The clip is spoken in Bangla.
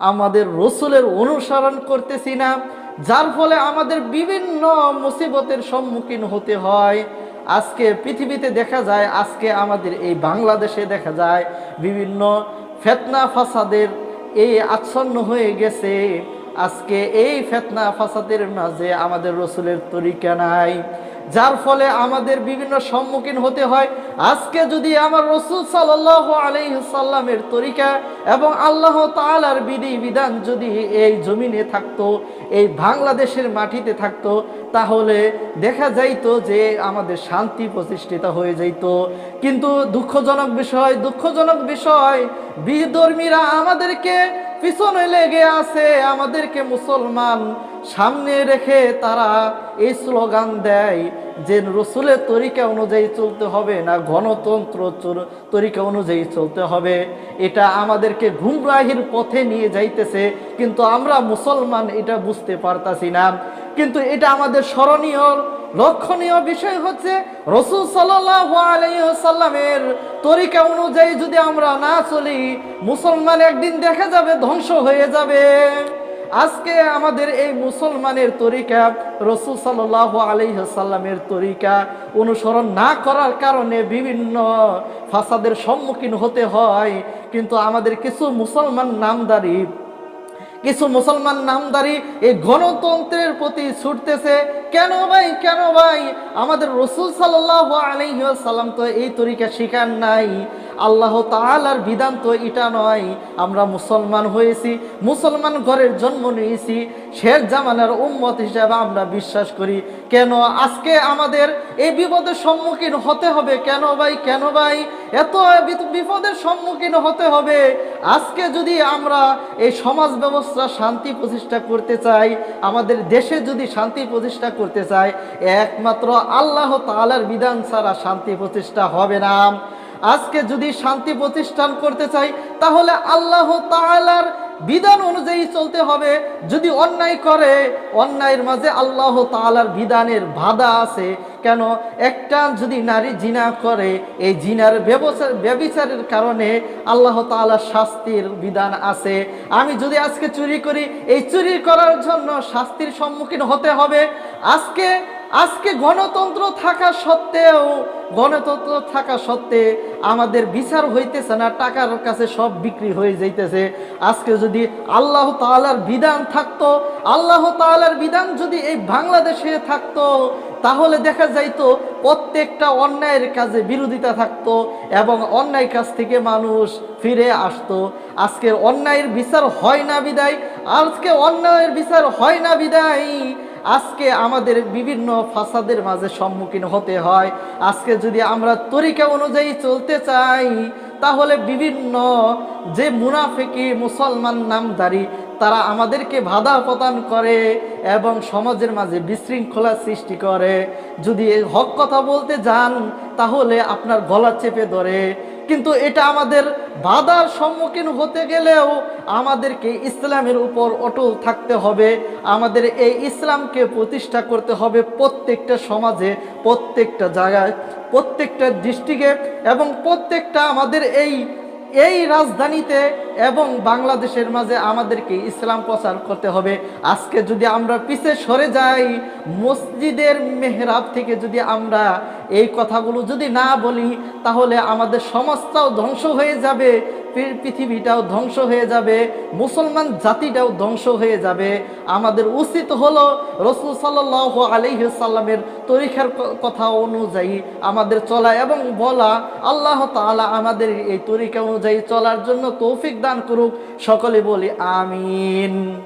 আমাদের রসুলের অনুসরণ করতেছি না, যার ফলে আমাদের বিভিন্ন মুসিবতের সম্মুখীন হতে হয়। আজকে পৃথিবীতে দেখা যায়, আজকে আমাদের এই বাংলাদেশে দেখা যায়, বিভিন্ন ফেতনা ফাসাদের এই আচ্ছন্ন হয়ে গেছে। আজকে এই ফেতনা ফাসাদের মাঝে আমাদের রসুলের তরিকা নাই। যার ফলে আমাদের বিভিন্ন সম্মুখীন হতে হয়। আজকে যদি আমার রসুল সাল্লাহ আলাইসাল্লামের তরিকা এবং আল্লাহ তালার বিধি বিধান যদি এই জমিনে থাকতো, এই বাংলাদেশের মাটিতে থাকতো, তাহলে দেখা যাইতো যে আমাদের শান্তি প্রতিষ্ঠিত হয়ে যাইত। কিন্তু দুঃখজনক বিষয় দুঃখজনক বিষয়, বিধর্মীরা আমাদেরকে পিছনে লেগে আছে আমাদেরকে মুসলমান। সামনে রেখে তারা এই স্লোগান দেয় যে রসুলের তরিকা অনুযায়ী চলতে হবে না গণতন্ত্র তরিকা অনুযায়ী চলতে হবে। এটা আমাদেরকে ঘুমরাহির পথে নিয়ে যাইতেছে, কিন্তু আমরা মুসলমান এটা বুঝতে পারতাছি না। কিন্তু এটা আমাদের স্মরণীয় লক্ষণীয় বিষয় হচ্ছে রসুল সাল্লামের তরিকা অনুযায়ী যদি আমরা না চলি, মুসলমান একদিন দেখা যাবে, ধ্বংস হয়ে যাবে। আজকে আমাদের এই মুসলমানের তরিকা, রসুল সাল্লাহ আলহিহাল্লামের তরিকা অনুসরণ না করার কারণে বিভিন্ন ফাসাদের সম্মুখীন হতে হয়। কিন্তু আমাদের কিছু মুসলমান নামদারি কিছু মুসলমান নামদারি এই গণতন্ত্রের প্রতি ছুটতেছে। কেন ভাই কেন ভাই? আমাদের রসুল সাল্লাহ আলহিহাল্লাম তো এই তরিকা শিখান নাই। আল্লাহ তালার বিধান তো এটা নয়, আমরা মুসলমান হয়েছি, মুসলমান ঘরের জন্ম নিয়েছি শেখ জামানার উম্মত হিসাবে আমরা বিশ্বাস করি। কেন আজকে আমাদের এই বিপদের সম্মুখীন হতে হবে? কেন ভাই কেন ভাই? এত বিপদের সম্মুখীন হতে হবে। আজকে যদি আমরা এই সমাজ ব্যবস্থা, শান্তি প্রতিষ্ঠা করতে চাই, আমাদের দেশে যদি শান্তি প্রতিষ্ঠা করতে চাই, একমাত্র আল্লাহ তালার বিধান ছাড়া শান্তি প্রতিষ্ঠা হবে না। আজকে যদি শান্তি প্রতিষ্ঠান করতে চাই, তাহলে আল্লাহ তাআলার বিধান অনুযায়ী চলতে হবে। যদি অন্যায় করে, অন্যায়ের মাঝে আল্লাহ তাআলার বিধানের বাধা আছে, কেন? একটা যদি নারী জিনা করে, এই জিনার ব্যবচার ব্যবিচারের কারণে আল্লাহ তাআলার শাস্তির বিধান আছে। আমি যদি আজকে চুরি করি, এই চুরি করার জন্য শাস্তির সম্মুখীন হতে হবে। আজকে আজকে গণতন্ত্র থাকা সত্ত্বেও, গণতন্ত্র থাকা সত্ত্বে আমাদের বিচার হইতেছে না, টাকার কাছে সব বিক্রি হয়ে যাইতেছে। আজকে যদি আল্লাহ তাআলার বিধান থাকতো, আল্লাহ তাআলার বিধান যদি এই বাংলাদেশে থাকতো, তাহলে দেখা যাইতো প্রত্যেকটা অন্যায়ের কাজে বিরোধিতা থাকতো এবং অন্যায় কাজ থেকে মানুষ ফিরে আসতো। আজকের অন্যায়ের বিচার হয় না বিদায়, আজকে অন্যায়ের বিচার হয় না বিদায়। আজকে আমাদের বিভিন্ন ফাসাদের মাঝে সম্মুখীন হতে হয়। আজকে যদি আমরা তরিকা অনুযায়ী চলতে চাই, তাহলে বিভিন্ন যে মুনাফিকি, মুসলমান নামধারী তারা আমাদেরকে বাধা প্রদান করে এবং সমাজের মাঝে বিশৃঙ্খলা সৃষ্টি করে। যদি হক কথা বলতে যান, তাহলে আপনার গলা চেপে ধরে। কিন্তু এটা আমাদের বাধার সম্মুখীন হতে গেলেও আমাদেরকে ইসলামের উপর অটল থাকতে হবে। আমাদের এই ইসলামকে প্রতিষ্ঠা করতে হবে প্রত্যেকটা সমাজে, প্রত্যেকটা জায়গায়, প্রত্যেকটা ডিস্ট্রিক্টে এবং প্রত্যেকটা আমাদের এই এই রাজধানীতে এবং বাংলাদেশের মাঝে আমাদেরকে ইসলাম প্রচার করতে হবে। আজকে যদি আমরা পিছে সরে যাই, মসজিদের মেহরাব থেকে যদি আমরা এই কথাগুলো যদি না বলি, তাহলে আমাদের সমাজটাও ধ্বংস হয়ে যাবে। পৃথিবীটাও ধ্বংস হয়ে যাবে, মুসলমান জাতিটাও ধ্বংস হয়ে যাবে। আমাদের উচিত হলো রসুল সাল্লাহ আলহিসাল্লামের তরিখার কথা অনুযায়ী আমাদের চলা এবং বলা। আল্লাহ তালা আমাদের এই তরিকা অনুযায়ী চলার জন্য তৌফিক দান করুক। সকলে বলি আমিন।